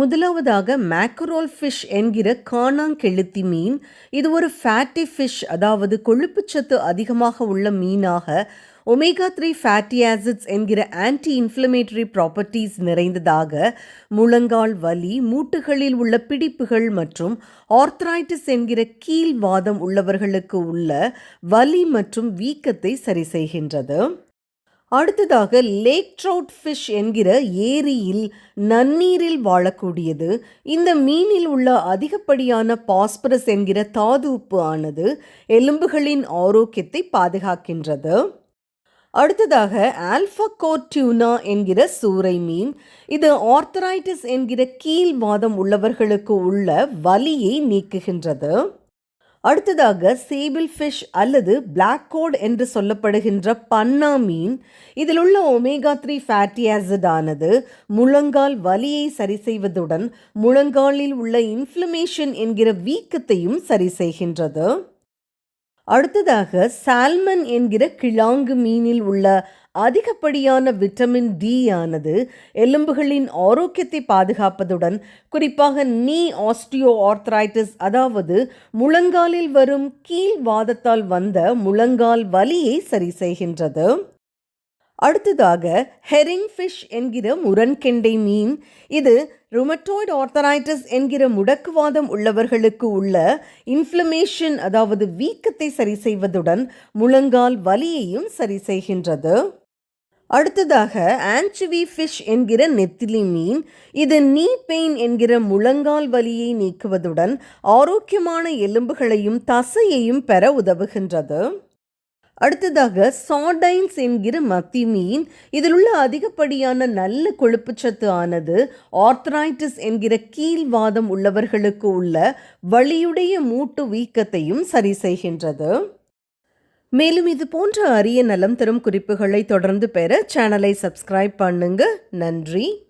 முதலாவதாக மேக்கரோல் ஃபிஷ் என்கிற காணாங்கெழுத்தி மீன். இது ஒரு ஃபேட்டி ஃபிஷ் அதாவது கொழுப்புச்சத்து அதிகமாக உள்ள மீனாக ஒமேகா த்ரீ ஃபேட்டி ஆசிட்ஸ் என்கிற ஆன்டி இன்ஃப்ளமேட்டரி ப்ராப்பர்ட்டிஸ் நிறைந்ததாக முழங்கால் வலி மூட்டுகளில் உள்ள பிடிப்புகள் மற்றும் ஆர்த்ரைட்டிஸ் என்கிற கீழ்வாதம் உள்ளவர்களுக்கு உள்ள வலி மற்றும் வீக்கத்தை சரி செய்கின்றது. அடுத்ததாக லேக் ட்ரவுட் ஃபிஷ் என்கிற ஏரியில் நன்னீரில் வாழக்கூடியது. இந்த மீனில் உள்ள அதிகப்படியான பாஸ்பரஸ் என்கிற தாது உப்பு ஆனது எலும்புகளின் ஆரோக்கியத்தை பாதுகாக்கின்றது. அடுத்ததாக ஆல்ஃபா டியூனா என்கிற சூறை மீன். இது ஆர்த்தரைட்டிஸ் என்கிற கீழ்வாதம் உள்ளவர்களுக்கு உள்ள வலியை நீக்குகின்றது. அடுத்ததாக சேபிள் ஃபிஷ் அல்லது பிளாக் கோட் என்று சொல்லப்படுகின்ற பன்னா மீன். இதில் உள்ள ஒமேகா த்ரீ ஃபேட்டி ஆசிட் ஆனது முழங்கால் வலியை சரி செய்வதுடன் முழங்காலில் உள்ள இன்ஃப்ளமேஷன் என்கிற வீக்கத்தையும் சரி செய்கின்றது. அடுத்ததாக சால்மன் என்கிற கிழாங்கு மீனில் உள்ள அதிகப்படியான விட்டமின் டி ஆனது எலும்புகளின் ஆரோக்கியத்தை பாதுகாப்பதுடன் குறிப்பாக நீ ஆஸ்டியோ ஆர்த்ரைட்டிஸ் அதாவது முழங்காலில் வரும் கீழ்வாதத்தால் வந்த முழங்கால் வலியை சரி செய்கின்றது. அடுத்ததாக ஹெரிங் ஃபிஷ் என்கிற முரண்கெண்டை மீன். இது ருமட்டோய்டு ஆர்த்தரைட்டிஸ் என்கிற முடக்குவாதம் உள்ளவர்களுக்கு உள்ள இன்ஃப்ளமேஷன் அதாவது வீக்கத்தை சரி செய்வதுடன் முழங்கால் வலியையும் சரி செய்கின்றது. அடுத்ததாக ஆன்ச்சுவி ஃபிஷ் என்கிற நெத்திலி மீன். இது நீ பெயின் என்கிற முழங்கால் வலியை நீக்குவதுடன் ஆரோக்கியமான எலும்புகளையும் தசையையும் பெற உதவுகின்றது. அடுத்ததாக சாடைன்ஸ் என்கிற மத்தி மீன் இதில் உள்ள அதிகப்படியான நல்ல கொழுப்புச்சத்து ஆனது ஆர்த்ரைட்டிஸ் என்கிற கீழ்வாதம் உள்ளவர்களுக்கு உள்ள வலியுடைய மூட்டு வீக்கத்தையும் சரி செய்கின்றது. மேலும் இது போன்ற அரிய நலம் தரும் குறிப்புகளை தொடர்ந்து பெற சேனலை சப்ஸ்கிரைப் பண்ணுங்க. நன்றி.